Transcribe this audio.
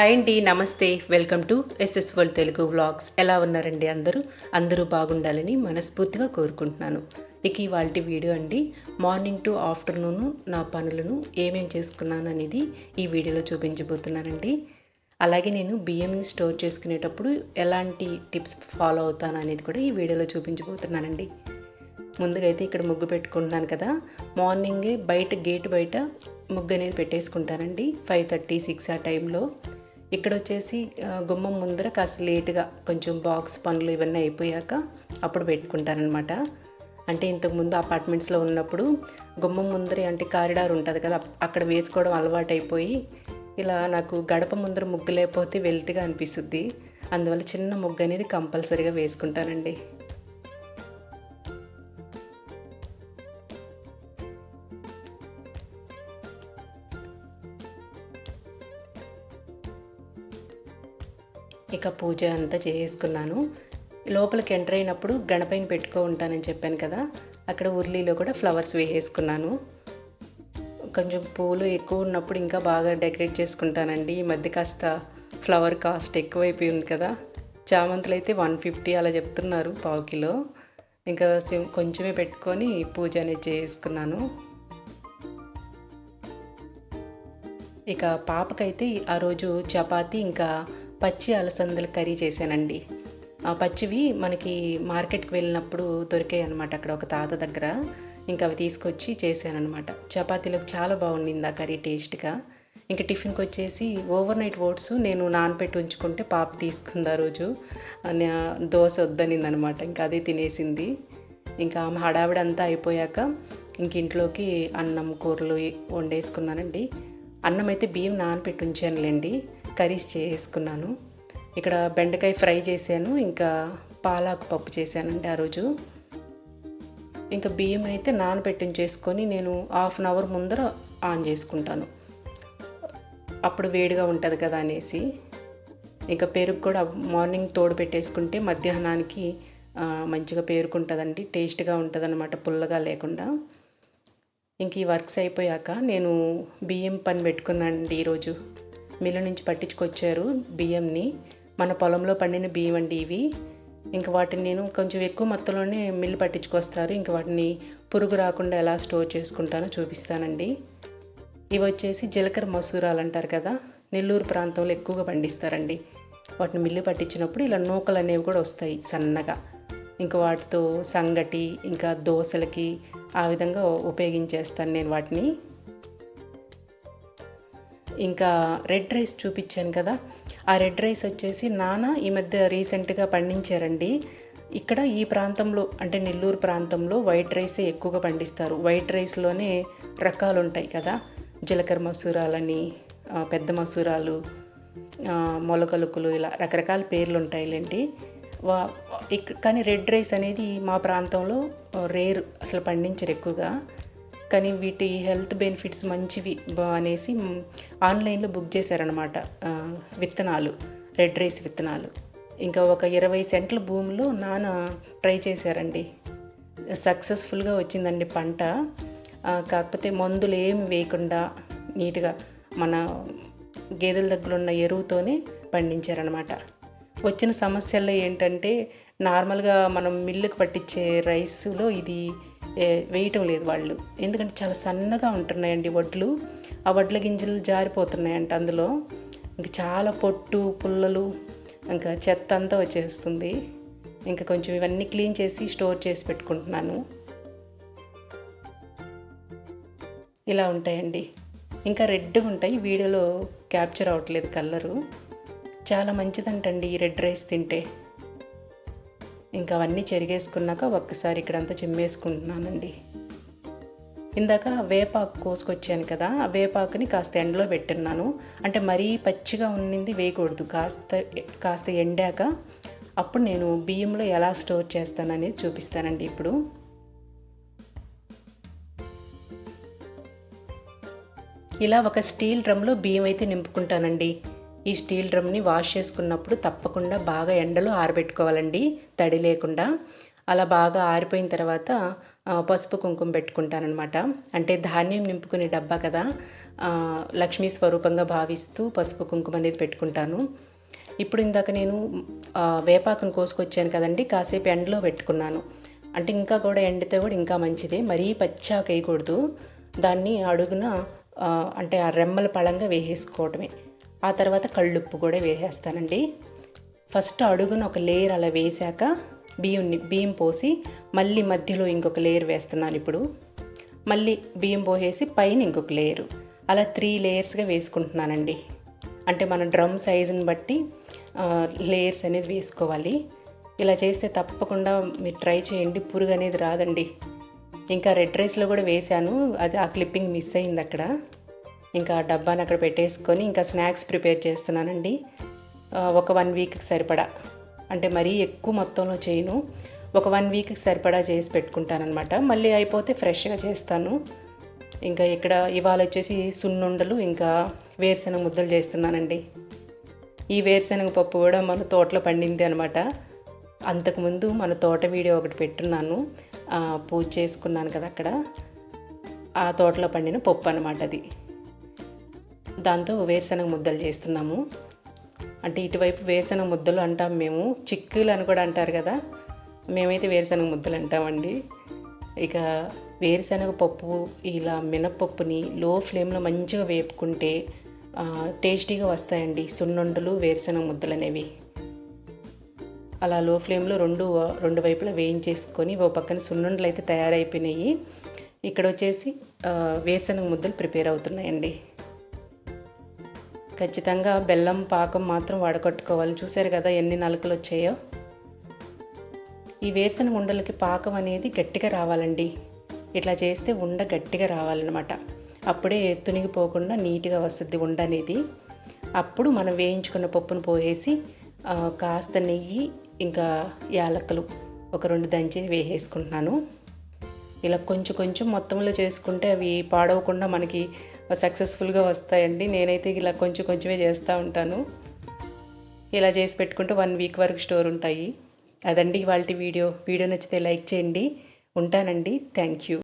Hi అండి నమస్తే. Welcome to SS world Telugu vlogs. ఎలా ఉన్నారండి అందరూ? అందరూ బాగుండాలని మనస్ఫూర్తిగా కోరుకుంటున్నాను. ఇక ఇవాళ వీడియో అండి మార్నింగ్ టు ఆఫ్టర్నూన్ నా పనులను ఏమేం చేసుకున్నాను అనేది ఈ వీడియోలో చూపించబోతున్నానండి. అలాగే నేను బియ్యంని స్టోర్ చేసుకునేటప్పుడు ఎలాంటి టిప్స్ ఫాలో అవుతాను అనేది కూడా ఈ వీడియోలో చూపించబోతున్నానండి. ముందుగా అయితే ఇక్కడ ముగ్గు పెట్టుకుంటున్నాను కదా. మార్నింగే బయట గేట్ బయట ముగ్గు అనేది పెట్టేసుకుంటానండి. ఫైవ్ థర్టీ సిక్స్ ఆ టైంలో. ఇక్కడ వచ్చేసి గుమ్మం ముందర కాస్త లేటుగా కొంచెం బాక్స్ పనులు ఇవన్నీ అయిపోయాక అప్పుడు పెట్టుకుంటారనమాట అంటే ఇంతకుముందు అపార్ట్మెంట్స్లో ఉన్నప్పుడు గుమ్మం ముందరి అంటే కారిడార్ ఉంటుంది కదా అక్కడ వేసుకోవడం అలవాటు అయిపోయి ఇలా నాకు గడప ముందర ముగ్గు లేకపోతే వెల్తిగా అనిపిస్తుంది. అందువల్ల చిన్న ముగ్గు అనేది కంపల్సరీగా వేసుకుంటానండి. ఇక పూజ అంతా చేసుకున్నాను. లోపలికి ఎంటర్ అయినప్పుడు గణపైన పెట్టుకో ఉంటానని చెప్పాను కదా అక్కడ ఉర్లీలో కూడా ఫ్లవర్స్ వేసేసుకున్నాను. కొంచెం పూలు ఎక్కువ ఉన్నప్పుడు ఇంకా బాగా డెకరేట్ చేసుకుంటానండి. ఈ మధ్య కాస్త ఫ్లవర్ కాస్ట్ ఎక్కువైపోయింది కదా చామంతులు అయితే వన్ ఫిఫ్టీ అలా చెప్తున్నారు పావు కిలో. ఇంకా కొంచెమే పెట్టుకొని పూజ అనేది చేసుకున్నాను. ఇక పాపకైతే ఆ రోజు చపాతి ఇంకా పచ్చి అలసందల కర్రీ చేశానండి. ఆ పచ్చివి మనకి మార్కెట్కి వెళ్ళినప్పుడు దొరికాయి అనమాట అక్కడ ఒక తాత దగ్గర. ఇంకా అవి తీసుకొచ్చి చేశానమాట చపాతీలకు చాలా బాగుండింది ఆ కర్రీ టేస్ట్గా. ఇంకా టిఫిన్కి వచ్చేసి ఓవర్ నైట్ ఓట్స్ నేను నానపెట్టి ఉంచుకుంటే పాప తీసుకుంది ఆ రోజు. దోశ వద్దనింది అనమాట ఇంకా అదే తినేసింది. ఇంకా ఆమె హడావిడంతా అయిపోయాక ఇంక ఇంట్లోకి అన్నం కూరలు వండేసుకున్నానండి. అన్నం అయితే బియ్యం నానపెట్టి ఉంచానులేండి. కర్రీస్ చేసుకున్నాను. ఇక్కడ బెండకాయ ఫ్రై చేశాను ఇంకా పాలాకు పప్పు చేశానండి ఆ రోజు. ఇంకా బియ్యం అయితే నానబెట్టిన చేసుకొని నేను హాఫ్ అన్ అవర్ ముందర ఆన్ చేసుకుంటాను. అప్పుడు వేడిగా ఉంటుంది కదా అనేసి. ఇంకా పెరుగు కూడా మార్నింగ్ తోడు పెట్టేసుకుంటే మధ్యాహ్నానికి మంచిగా పేరుకుంటుందండి టేస్ట్గా ఉంటుంది అనమాట పుల్లగా లేకుండా. ఇంక ఈ వర్క్స్ అయిపోయాక నేను బియ్యం పని పెట్టుకున్నానండి ఈరోజు మిల్లు నుంచి పట్టించుకొచ్చారు బియ్యంని. మన పొలంలో పండిన బియ్యం అండి ఇవి. ఇంకా వాటిని నేను కొంచెం ఎక్కువ మొత్తంలోనే మిల్లు పట్టించుకొస్తారు. ఇంకా వాటిని పురుగు రాకుండా ఎలా స్టోర్ చేసుకుంటానో చూపిస్తానండి. ఇవి వచ్చేసి జీలకర్ర మసూరాలు అంటారు కదా. నెల్లూరు ప్రాంతంలో ఎక్కువగా పండిస్తారండి. వాటిని మిల్లు పట్టించినప్పుడు ఇలా నూకలు అనేవి కూడా వస్తాయి సన్నగా. ఇంకా వాటితో సంగటి ఇంకా దోశలకి ఆ విధంగా ఉపయోగించేస్తాను నేను వాటిని. ఇంకా రెడ్ రైస్ చూపించాను కదా. ఆ రెడ్ రైస్ వచ్చేసి నాన్న ఈ మధ్య రీసెంట్గా పండించారండి. ఇక్కడ ఈ ప్రాంతంలో అంటే నెల్లూరు ప్రాంతంలో వైట్ రైసే ఎక్కువగా పండిస్తారు. వైట్ రైస్లోనే రకాలు ఉంటాయి కదా. జీలకర్ర మసూరాలని పెద్ద మసూరాలు మొలకలుకులు ఇలా రకరకాల పేర్లు ఉంటాయిలేండి వా కానీ రెడ్ రైస్ అనేది మా ప్రాంతంలో రేర్ అసలు పండించరు ఎక్కువగా. కానీ వీటి హెల్త్ బెనిఫిట్స్ మంచివి బా- అనేసి ఆన్లైన్లో బుక్ చేశారనమాట విత్తనాలు రెడ్ రైస్ విత్తనాలు. ఇంకా ఒక ఇరవై సెంట్ల భూమిలో నాన్న ట్రై చేశారండి. సక్సెస్ఫుల్గా వచ్చిందండి పంట. కాకపోతే మందులు ఏమి వేయకుండా నీట్గా మన గేదెల దగ్గర ఉన్న ఎరువుతోనే పండించారనమాట వచ్చిన సమస్యల్లో ఏంటంటే నార్మల్గా మనం మిల్లుకు పట్టించే రైస్లో ఇది వేయటం లేదు వాళ్ళు. ఎందుకంటే చాలా సన్నగా ఉంటున్నాయండి వడ్లు. ఆ వడ్ల గింజలు జారిపోతున్నాయంట అందులో. ఇంకా చాలా పొట్టు పుల్లలు ఇంకా చెత్త అంతా వచ్చేస్తుంది. ఇంకా కొంచెం ఇవన్నీ క్లీన్ చేసి స్టోర్ చేసి పెట్టుకుంటున్నాను. ఇలా ఉంటాయండి. ఇంకా రెడ్గా ఉంటాయి. వీడియోలో క్యాప్చర్ అవ్వట్లేదు కలరు. చాలా మంచిదంటండి ఈ రెడ్ రైస్ తింటే. ఇంకా అవన్నీ చెరిగేసుకున్నాక ఒక్కసారి ఇక్కడంతా చిమ్మేసుకుంటున్నానండి. ఇందాక వేపాకు కోసుకొచ్చాను కదా ఆ వేపాకుని కాస్త ఎండలో పెట్టున్నాను. అంటే మరీ పచ్చిగా ఉన్నింది వేయకూడదు. కాస్త కాస్త ఎండాక అప్పుడు నేను బియ్యంలో ఎలా స్టోర్ చేస్తాననేది చూపిస్తానండి ఇప్పుడు. ఇలా ఒక స్టీల్ డ్రమ్లో బియ్యం అయితే నింపుకుంటానండి. ఈ స్టీల్ డ్రమ్ని వాష్ చేసుకున్నప్పుడు తప్పకుండా బాగా ఎండలో ఆరబెట్టుకోవాలండి తడి లేకుండా. అలా బాగా ఆరిపోయిన తర్వాత పసుపు కుంకుమ పెట్టుకుంటానమాట అంటే ధాన్యం నింపుకునే డబ్బా కదా లక్ష్మీ స్వరూపంగా భావిస్తూ పసుపు కుంకుమ అనేది పెట్టుకుంటాను. ఇప్పుడు ఇందాక నేను వేపాకును కోసుకొచ్చాను కదండి కాసేపు ఎండలో పెట్టుకున్నాను. అంటే ఇంకా కూడా ఎండితే కూడా ఇంకా మంచిదే మరీ పచ్చాకేయకూడదు. దాన్ని అడుగున అంటే ఆ రెమ్మల పళంగా వేసేసుకోవటమే. ఆ తర్వాత కళ్ళుప్పు కూడా వేసేస్తానండి. ఫస్ట్ అడుగున ఒక లేయర్ అలా వేశాక బియ్యంని బియ్యం పోసి మళ్ళీ మధ్యలో ఇంకొక లేయర్ వేస్తున్నాను ఇప్పుడు. మళ్ళీ బియ్యం పోసేసి పైన ఇంకొక లేయరు. అలా త్రీ లేయర్స్గా వేసుకుంటున్నానండి. అంటే మన డ్రమ్ సైజుని బట్టి లేయర్స్ అనేది వేసుకోవాలి. ఇలా చేస్తే తప్పకుండా మీరు ట్రై చేయండి పురుగు అనేది రాదండి. ఇంకా రెడ్ రైస్లో కూడా వేశాను అది ఆ క్లిప్పింగ్ మిస్ అయింది అక్కడ. ఇంకా డబ్బాని అక్కడ పెట్టేసుకొని ఇంకా స్నాక్స్ ప్రిపేర్ చేస్తున్నానండి. ఒక వన్ వీక్కి సరిపడా. అంటే మరీ ఎక్కువ మొత్తంలో చేయను. ఒక వన్ వీక్కి సరిపడా చేసి పెట్టుకుంటానమాట మళ్ళీ అయిపోతే ఫ్రెష్గా చేస్తాను. ఇంకా ఇక్కడ ఇవాళ వచ్చేసి సున్నుండలు ఇంకా వేరుశనగ ముద్దలు చేస్తున్నానండి. ఈ వేరుశనగ పప్పు కూడా మన తోటలో పండింది అనమాట అంతకుముందు మన తోట వీడియో ఒకటి పెట్టున్నాను. పూజ చేసుకున్నాను కదా అక్కడ. ఆ తోటలో పండిన పప్పు అనమాట అది. దాంతో వేరుశనగ ముద్దలు చేస్తున్నాము. అంటే ఇటువైపు వేరుశనగ ముద్దలు అంటాం మేము. చిక్కులు అని కూడా అంటారు కదా. మేమైతే వేరుశనగ ముద్దలు అంటామండి. ఇక వేరుశనగ పప్పు ఇలా మినపప్పుని లో ఫ్లేమ్లో మంచిగా వేపుకుంటే టేస్టీగా వస్తాయండి. సున్నుండలు వేరుశనగ ముద్దలు అనేవి. అలా లో ఫ్లేమ్లో రెండు రెండు వైపులా వేయించేసుకొని ఓ పక్కన సున్నుండలు అయితే తయారైపోయినాయి. ఇక్కడ వచ్చేసి వేరుశనగ ముద్దలు ప్రిపేర్ అవుతున్నాయండి. ఖచ్చితంగా బెల్లం పాకం మాత్రం వడకట్టుకోవాలి చూసారు కదా ఎన్ని నలుకలు వచ్చాయో? ఈ వేరుశనగ ఉండలకి పాకం అనేది గట్టిగా రావాలండి. ఇట్లా చేస్తే ఉండ గట్టిగా రావాలన్నమాట. అప్పుడే తునిగిపోకుండా నీట్గా వస్తుంది ఉండ అనేది. అప్పుడు మనం వేయించుకున్న పప్పును పోయేసి కాస్త నెయ్యి ఇంకా యాలక్కలు ఒక రెండు దంచి వేసేసుకుంటున్నాను. ఇలా కొంచెం కొంచెం మొత్తంలో చేసుకుంటే అవి పాడవకుండా మనకి సక్సెస్ఫుల్గా వస్తాయండి. నేనైతే ఇలా కొంచెం కొంచెమే చేస్తూ ఉంటాను. ఇలా చేసి పెట్టుకుంటే వన్ వీక్ వరకు స్టోర్ ఉంటాయి. అదండి ఇవాళ వీడియో. వీడియో నచ్చితే లైక్ చేయండి. ఉంటానండి. Thank you.